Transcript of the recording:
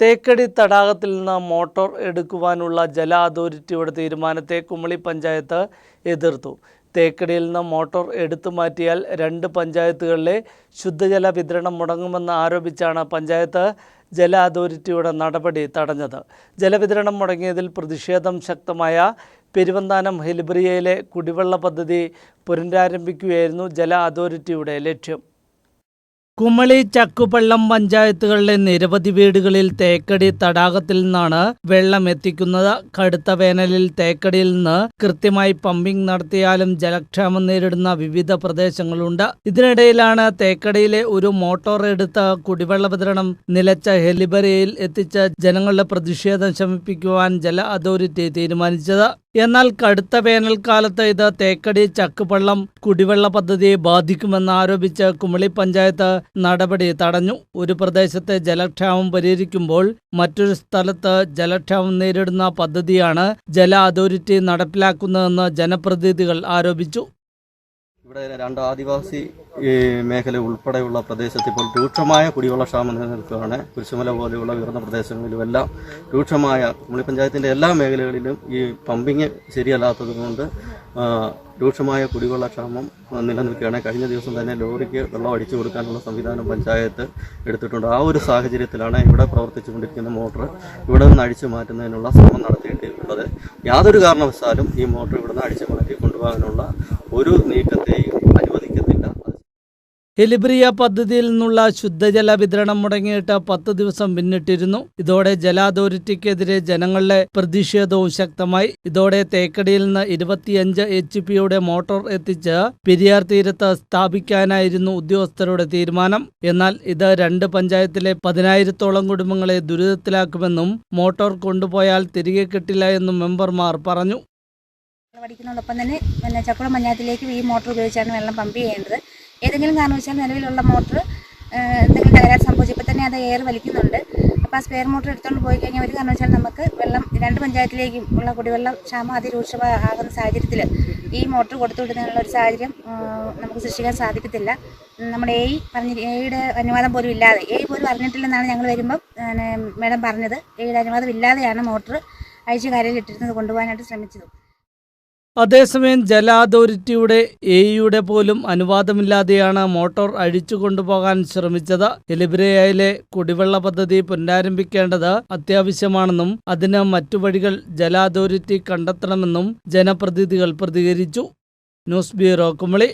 തേക്കടി തടാകത്തിൽ നിന്ന് മോട്ടോർ എടുക്കുവാനുള്ള ജല അതോറിറ്റിയുടെ തീരുമാനത്തെ കുമളി പഞ്ചായത്ത് എതിർത്തു. തേക്കടിയിൽ നിന്ന് മോട്ടോർ എടുത്തു മാറ്റിയാൽ രണ്ട് പഞ്ചായത്തുകളിലെ ശുദ്ധജല വിതരണം മുടങ്ങുമെന്ന് ആരോപിച്ചാണ് പഞ്ചായത്ത് ജല അതോറിറ്റിയുടെ നടപടി തടഞ്ഞത്. ജലവിതരണം മുടങ്ങിയതിൽ പ്രതിഷേധം ശക്തമായ പെരുവന്താനം ഹെലിബ്രിയയിലെ കുടിവെള്ള പദ്ധതി പുനരാരംഭിക്കുകയായിരുന്നു ജല അതോറിറ്റിയുടെ ലക്ഷ്യം. കുമളി ചക്കുപള്ളം പഞ്ചായത്തുകളിലെ നിരവധി വീടുകളിൽ തേക്കടി തടാകത്തിൽ നിന്നാണ് വെള്ളം എത്തിക്കുന്നത്. കടുത്ത വേനലിൽ തേക്കടിയിൽ നിന്ന് കൃത്യമായി പമ്പിംഗ് നടത്തിയാലും ജലക്ഷാമം നേരിടുന്ന വിവിധ പ്രദേശങ്ങളുണ്ട്. ഇതിനിടയിലാണ് തേക്കടിയിലെ ഒരു മോട്ടോർ എടുത്ത കുടിവെള്ള വിതരണം നിലച്ച ഹെലിബറിയിൽ എത്തിച്ച ജനങ്ങളുടെ പ്രതിഷേധം ശമിപ്പിക്കുവാൻ ജല അതോറിറ്റി തീരുമാനിച്ചത്. എന്നാൽ കടുത്ത വേനൽക്കാലത്ത് ഇത് തേക്കടി ചക്കുപള്ളം കുടിവെള്ള പദ്ധതിയെ ബാധിക്കുമെന്ന് ആരോപിച്ച് കുമളി പഞ്ചായത്ത് നടപടി തടഞ്ഞു. ഒരു പ്രദേശത്തെ ജലക്ഷാമം പരിഹരിക്കുമ്പോൾ മറ്റൊരു സ്ഥലത്ത് ജലക്ഷാമം നേരിടുന്ന പദ്ധതിയാണ് ജല അതോറിറ്റി നടപ്പിലാക്കുന്നതെന്ന് ജനപ്രതിനിധികൾ ആരോപിച്ചു. ഇവിടെ രണ്ട് ആദിവാസി മേഖല ഉൾപ്പെടെയുള്ള പ്രദേശത്ത് ഇപ്പോൾ രൂക്ഷമായ കുടിവെള്ള ക്ഷാമം നിലനിൽക്കുകയാണ്. കുരിശുമല പോലെയുള്ള ഉയർന്ന പ്രദേശങ്ങളിലും എല്ലാം രൂക്ഷമായ കുമളി പഞ്ചായത്തിന്റെ എല്ലാ മേഖലകളിലും ഈ പമ്പിങ് ശരിയല്ലാത്തത് കൊണ്ട് രൂക്ഷമായ കുടിവെള്ള ക്ഷാമം നിലനിൽക്കുകയാണ്. കഴിഞ്ഞ ദിവസം തന്നെ ലോറിക്ക് വെള്ളം അടിച്ചു കൊടുക്കാനുള്ള സംവിധാനം പഞ്ചായത്ത് എടുത്തിട്ടുണ്ട്. ആ ഒരു സാഹചര്യത്തിലാണ് ഇവിടെ പ്രവർത്തിച്ചുകൊണ്ടിരിക്കുന്ന മോട്ടോർ ഇവിടെ നിന്ന് അടിച്ചു മാറ്റുന്നതിനുള്ള ശ്രമം നടത്തിയിട്ടുള്ളത് യാതൊരു കാരണവശാലും ഈ മോട്ടോർ ഇവിടെ നിന്ന് അടിച്ചു മാറ്റി കൊണ്ടുപോകാനുള്ള ഒരു അനുവദിക്കത്തില്ല ഹെലിബ്രിയ പദ്ധതിയിൽ നിന്നുള്ള ശുദ്ധജല വിതരണം മുടങ്ങിയിട്ട് പത്ത് ദിവസം പിന്നിട്ടിരുന്നു. ഇതോടെ ജല അതോറിറ്റിക്കെതിരെ ജനങ്ങളുടെ പ്രതിഷേധവും ശക്തമായി. ഇതോടെ തേക്കടിയിൽ നിന്ന് ഇരുപത്തിയഞ്ച് എച്ച് പിയുടെ മോട്ടോർ എത്തിച്ച് പെരിയാർ തീരത്ത് സ്ഥാപിക്കാനായിരുന്നു ഉദ്യോഗസ്ഥരുടെ തീരുമാനം. എന്നാൽ ഇത് രണ്ട് പഞ്ചായത്തിലെ പതിനായിരത്തോളം കുടുംബങ്ങളെ ദുരിതത്തിലാക്കുമെന്നും മോട്ടോർ കൊണ്ടുപോയാൽ തിരികെ കിട്ടില്ല എന്നും മെമ്പർമാർ പറഞ്ഞു. പഠിക്കുന്നതോടൊപ്പം തന്നെ പിന്നെ ചക്കുളം പഞ്ചായത്തിലേക്ക് ഈ മോട്ടോർ ഉപയോഗിച്ചാണ് വെള്ളം പമ്പ് ചെയ്യേണ്ടത്. ഏതെങ്കിലും കാരണവശാൽ നിലവിലുള്ള മോട്ടോർ എന്തെങ്കിലും തകരാറ് സംഭവിച്ചപ്പോൾ തന്നെ അത് എയർ വലിക്കുന്നുണ്ട്. അപ്പോൾ ആ സ്പെയർ മോട്ടോർ എടുത്തുകൊണ്ട് പോയി കഴിഞ്ഞാൽ ഒരു കാരണവശാൽ നമുക്ക് വെള്ളം രണ്ട് പഞ്ചായത്തിലേക്കും ഉള്ള കുടിവെള്ളം ക്ഷാമം അതിരൂക്ഷമാകുന്ന സാഹചര്യത്തിൽ ഈ മോട്ടോർ കൊടുത്തു വിടുന്നതിനുള്ള ഒരു സാഹചര്യം നമുക്ക് സൃഷ്ടിക്കാൻ സാധിക്കത്തില്ല. നമ്മുടെ എ പറഞ്ഞ എയുടെ അനുവാദം പോലും ഇല്ലാതെ എ പോലും അറിഞ്ഞിട്ടില്ലെന്നാണ് ഞങ്ങൾ വരുമ്പം മേഡം പറഞ്ഞത്. എയുടെ അനുവാദം ഇല്ലാതെയാണ് മോട്ടോർ അഴിച്ചു കരയിൽ ഇട്ടിരുന്നത് കൊണ്ടുപോകാനായിട്ട് ശ്രമിച്ചത്. അതേസമയം ജല അതോറിറ്റിയുടെ എയുടെ പോലും അനുവാദമില്ലാതെയാണ് മോട്ടോർ അഴിച്ചു കൊണ്ടുപോകാൻ ശ്രമിച്ചത്. എലിബ്രയയിലെ കുടിവെള്ള പദ്ധതി പുനരാരംഭിക്കേണ്ടത് അത്യാവശ്യമാണെന്നും അതിന് മറ്റു വഴികൾ ജല അതോറിറ്റി കണ്ടെത്തണമെന്നും ജനപ്രതിനിധികൾ പ്രതികരിച്ചു. News bureau Kumily.